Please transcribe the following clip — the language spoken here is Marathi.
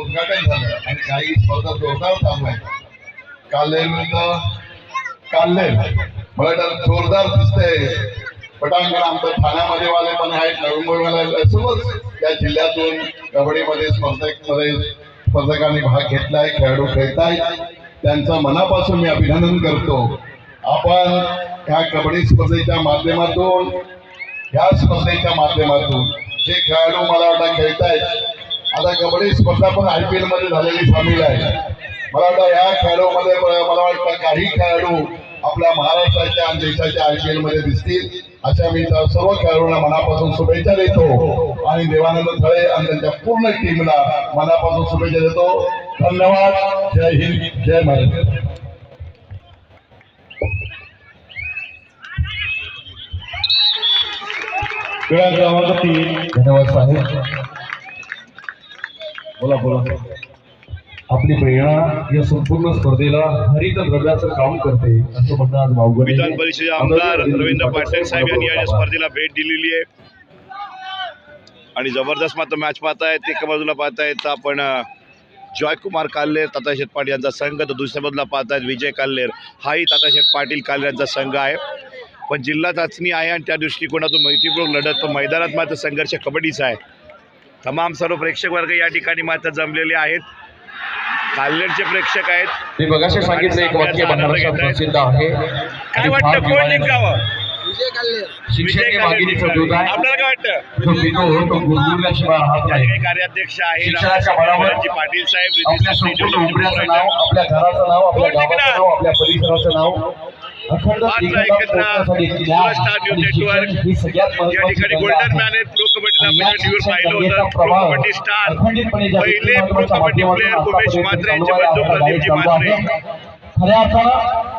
उद्घाटन झालं आणि काही स्पर्धा जोरदार चालू आहे काल्ले. विरुद्ध मला जोरदार दिसतंय. पटांगण आमचं ठाण्यामध्ये वाले पण आहेत नवी मुंबईवाले सर्वच या जिल्ह्यातून कबड्डीमध्ये स्पर्धेमध्ये स्पर्धकांनी भाग घेतलाय खेळाडू खेळतायत. त्यांचं मनापासून मी अभिनंदन करतो. आपण ह्या कबड्डी स्पर्धेच्या माध्यमातून ह्या स्पर्धेच्या माध्यमातून जे खेळाडू मला वाटतं खेळतायत आता कबड्डी स्पर्धा पण आय पी एलमध्ये झालेली सामील आहे. मला वाटतं या खेळाडूमध्ये मला मला वाटतं काही खेळाडू आपल्या महाराष्ट्राच्या आणि देशाच्या आय पी एलमध्ये दिसतील. अशा मी सर्व खेळाडूंना मनापासून शुभेच्छा देतो आणि देवानंद थळे आणि त्यांच्या पूर्ण टीमला मनापासून शुभेच्छा देतो. धन्यवाद. जय हिंद जय महाराष्ट्र क्रीडा धन्यवाद साहेब. बोला बोला. आपली प्रेरणा या संपूर्ण स्पर्धेला हरित द्रव्याचं काम करते असं म्हणणं आज विधान परिषदेचे आमदार रवींद्र पाटील साहेब यांनी या स्पर्धेला भेट दिलेली आहे. आणि जबरदस्त मात्र मॅच पाहतायत एका बाजूला पाहतायत आपण जॉयकुमार काल्लेर ताताशेठ पाटील यांचा संघ तर दुसऱ्या बाजूला पाहतायत विजय काल्लेर. हाही ताताशेठ पाटील काल्लेर यांचा संघ आहे. पण जिल्हा चाचणी आहे आणि त्या दृष्टिकोनातून मैत्रीपूर्वक लढत पण मैदानात मात्र संघर्ष कबड्डीचा आहे. तमाम सर्व प्रेक्षक वर्ग या ठिकाणी मात्र जमलेले आहेत. काल्लेरचे प्रेक्षक आहेत. मी बघाशी सांगितलं एक वाक्य महाराष्ट्रात प्रसिद्ध आहे. काय वाटतं? कोण. जिंकावं शिक्षण विजय हे आपल्याला काय वाटतं? कार्याध्यक्ष पाटील साहेब रितेश आपल्या घराचं नाव आपल्या कोण जिंकणार? गावाचं नाव आपल्या परिसराचं नाव. एकता एकत्र या ठिकाणी गोल्डन. मॅन आहेत प्रो कबड्डीला आणि या आपण टीव्हीवर पाहिलं होतं प्रो कबड्डी स्टार पहिले प्रो कबड्डी उमेश यांचे बंधू प्रदीपजी. खऱ्या अर्थानं